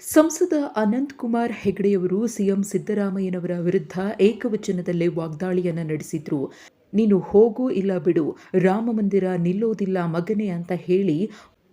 ಸಂಸದ ಅನಂತ್ ಕುಮಾರ್ ಹೆಗಡೆಯವರು ಸಿಎಂ ಸಿದ್ದರಾಮಯ್ಯನವರ ವಿರುದ್ಧ ಏಕವಚನದಲ್ಲೇ ವಾಗ್ದಾಳಿಯನ್ನ ನಡೆಸಿದ್ರು. ನೀನು ಹೋಗು ಇಲ್ಲ ಬಿಡು, ರಾಮ ಮಂದಿರ ನಿಲ್ಲೋದಿಲ್ಲ ಮಗನೇ ಅಂತ ಹೇಳಿ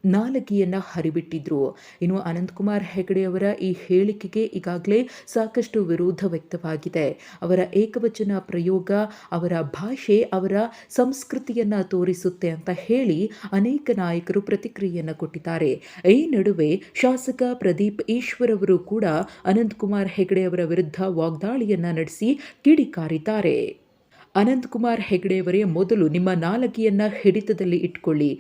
ನಾಲಗಿಯನ್ನ ಹರಿಬಿಟ್ಟಿದ್ರು. ಇನ್ನು ಅನಂತಕುಮಾರ್ ಹೆಗಡೆಯವರ ಈ ಹೇಳಿಕೆಗೆ ಈಗಾಗಲೇ ಸಾಕಷ್ಟು ವಿರೋಧ ವ್ಯಕ್ತವಾಗಿದೆ. ಅವರ ಏಕವಚನ ಪ್ರಯೋಗ, ಅವರ ಭಾಷೆ, ಅವರ ಸಂಸ್ಕೃತಿಯನ್ನು ತೋರಿಸುತ್ತೆ ಅಂತ ಹೇಳಿ ಅನೇಕ ನಾಯಕರು ಪ್ರತಿಕ್ರಿಯೆಯನ್ನು ಕೊಟ್ಟಿದ್ದಾರೆ. ಈ ನಡುವೆ ಶಾಸಕ ಪ್ರದೀಪ್ ಈಶ್ವರ್ ಅವರು ಕೂಡ ಅನಂತಕುಮಾರ್ ಹೆಗಡೆ ಅವರ ವಿರುದ್ಧ ವಾಗ್ದಾಳಿಯನ್ನು ನಡೆಸಿ ಕಿಡಿಕಾರಿದ್ದಾರೆ. ಅನಂತಕುಮಾರ್ ಹೆಗಡೆಯವರೇ ಮೊದಲು ನಿಮ್ಮ ನಾಲಗಿಯನ್ನ ಹಿಡಿತದಲ್ಲಿ ಇಟ್ಕೊಳ್ಳಿ.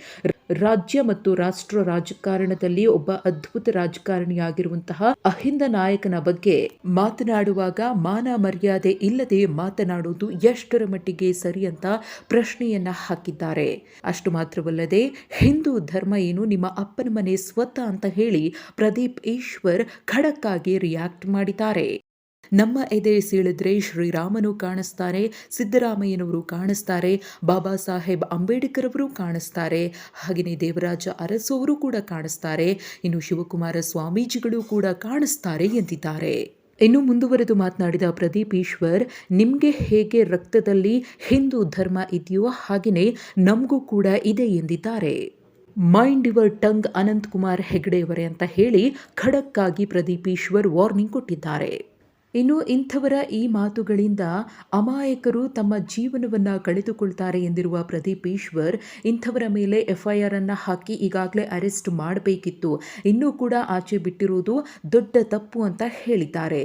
ರಾಜ್ಯ ಮತ್ತು ರಾಷ್ಟ್ರ ರಾಜಕಾರಣದಲ್ಲಿ ಒಬ್ಬ ಅದ್ಭುತ ರಾಜಕಾರಣಿಯಾಗಿರುವಂತಹ ಅಹಿಂದ ನಾಯಕನ ಬಗ್ಗೆ ಮಾತನಾಡುವಾಗ ಮಾನ ಮರ್ಯಾದೆ ಇಲ್ಲದೆ ಮಾತನಾಡುವುದು ಎಷ್ಟರ ಮಟ್ಟಿಗೆ ಸರಿ ಅಂತ ಪ್ರಶ್ನೆಯನ್ನ ಹಾಕಿದ್ದಾರೆ. ಅಷ್ಟು ಮಾತ್ರವಲ್ಲದೆ ಹಿಂದೂ ಧರ್ಮ ಏನು ನಿಮ್ಮ ಅಪ್ಪನ ಮನೆ ಸ್ವತಃ ಅಂತ ಹೇಳಿ ಪ್ರದೀಪ್ ಈಶ್ವರ್ ಖಡಕ್ಕಾಗಿ ರಿಯಾಕ್ಟ್ ಮಾಡಿದ್ದಾರೆ. ನಮ್ಮ ಎದೆ ಸೀಳಿದ್ರೆ ಶ್ರೀರಾಮನು ಕಾಣಿಸ್ತಾರೆ, ಸಿದ್ದರಾಮಯ್ಯನವರು ಕಾಣಿಸ್ತಾರೆ, ಬಾಬಾ ಸಾಹೇಬ್ ಅಂಬೇಡ್ಕರ್ ಅವರು ಕಾಣಿಸ್ತಾರೆ, ಹಾಗೆಯೇ ದೇವರಾಜ ಅರಸು ಅವರು ಕೂಡ ಕಾಣಿಸ್ತಾರೆ, ಇನ್ನು ಶಿವಕುಮಾರ ಸ್ವಾಮೀಜಿಗಳು ಕೂಡ ಕಾಣಿಸ್ತಾರೆ ಎಂದಿದ್ದಾರೆ. ಇನ್ನು ಮುಂದುವರೆದು ಮಾತನಾಡಿದ ಪ್ರದೀಪ್ ಈಶ್ವರ್, ನಿಮಗೆ ಹೇಗೆ ರಕ್ತದಲ್ಲಿ ಹಿಂದೂ ಧರ್ಮ ಇದೆಯೋ ಹಾಗೆಯೇ ನಮಗೂ ಕೂಡ ಇದೆ ಎಂದಿದ್ದಾರೆ. Mind your tongue Ananth Kumar ಹೆಗಡೆಯವರೇ ಅಂತ ಹೇಳಿ ಖಡಕ್ಕಾಗಿ ಪ್ರದೀಪ್ ಈಶ್ವರ್ ವಾರ್ನಿಂಗ್ ಕೊಟ್ಟಿದ್ದಾರೆ. ಇನ್ನು ಇಂಥವರ ಈ ಮಾತುಗಳಿಂದ ಅಮಾಯಕರು ತಮ್ಮ ಜೀವನವನ್ನು ಕಳೆದುಕೊಳ್ತಾರೆ ಎಂದಿರುವ ಪ್ರದೀಪ್ ಈಶ್ವರ್, ಇಂಥವರ ಮೇಲೆ ಎಫ್ಐಆರ್ ಅನ್ನು ಹಾಕಿ ಈಗಾಗಲೇ ಅರೆಸ್ಟ್ ಮಾಡಬೇಕಿತ್ತು. ಇನ್ನೂ ಕೂಡ ಆಚೆ ಬಿಟ್ಟಿರುವುದು ದೊಡ್ಡ ತಪ್ಪು ಅಂತ ಹೇಳಿದ್ದಾರೆ.